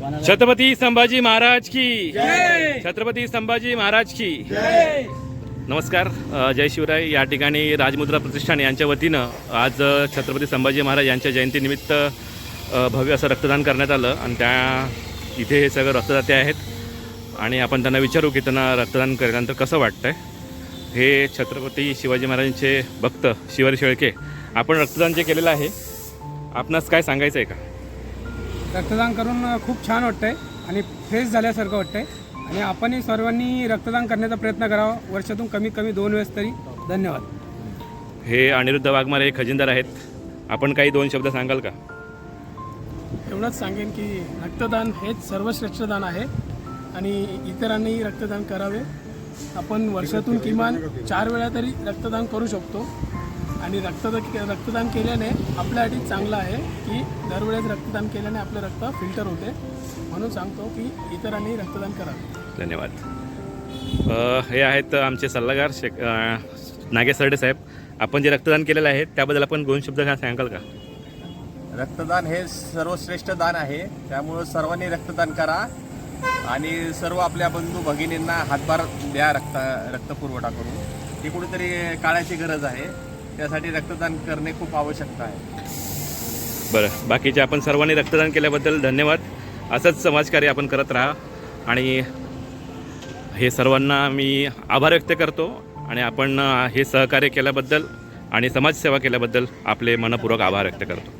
छत्रपती संभाजी महाराज की छत्रपती संभाजी महाराज की नमस्कार जय शिवराय. या ठिकाणी राजमुद्रा प्रतिष्ठान यांच्या वतीनं आज छत्रपती संभाजी महाराज यांच्या जयंतीनिमित्त भव्य असं रक्तदान करण्यात आलं आणि त्या इथे हे सगळं रक्तदाते आहेत. आणि आपण त्यांना विचारू की त्यांना रक्तदान केल्यानंतर कसं वाटतंय? हे छत्रपती शिवाजी महाराजांचे भक्त शिवारी शेळके आपण रक्तदान जे केलेलं आहे आपणास काय सांगायचं आहे का? रक्तदान करून खूप छान वाटतंय आणि फ्रेश झाल्यासारखं वाटतंय. आणि आपणही सर्वांनी रक्तदान करण्याचा प्रयत्न करावा. वर्षातून कमीत कमी दोन वेळेस तरी. धन्यवाद. हे अनिरुद्ध वाघमारे हे खजिनदार आहेत. आपण काही दोन शब्द सांगाल का? एवढंच सांगेन की रक्तदान हेच सर्वश्रेष्ठ दान आहे आणि इतरांनी रक्तदान करावे. आपण वर्षातून किमान चार वेळा तरी रक्तदान करू शकतो. आणि रक्तदान रक्तदान केल्याने आपल्यासाठी चांगलं आहे की दरवेळेस रक्तदान केल्याने आपलं रक्त फिल्टर होते. म्हणून सांगतो की इतरांनी रक्तदान करावे धन्यवाद. हे आहेत आमचे सल्लागार शेख अ, नागेश सरडे साहेब. आपण जे रक्तदान केलेलं आहे त्याबद्दल आपण दोन शब्द काय सांगाल का? रक्तदान हे सर्वश्रेष्ठ दान आहे. त्यामुळं सर्वांनी रक्तदान करा आणि सर्व आपल्या बंधू भगिनींना हातभार द्या रक्त रक्तपुरवठा करून. ही कुठेतरी काळाची गरज आहे. त्यासाठी रक्तदान करणे खूप आवश्यकता आहे. बरं बाकीचे आपण सर्वांनी रक्तदान केल्याबद्दल धन्यवाद. असंच समाजकार्य आपण करत राहा. आणि हे सर्वांना मी आभार व्यक्त करतो. आणि आपण हे सहकार्य केल्याबद्दल आणि समाजसेवा केल्याबद्दल आपले मनपूर्वक आभार व्यक्त करतो.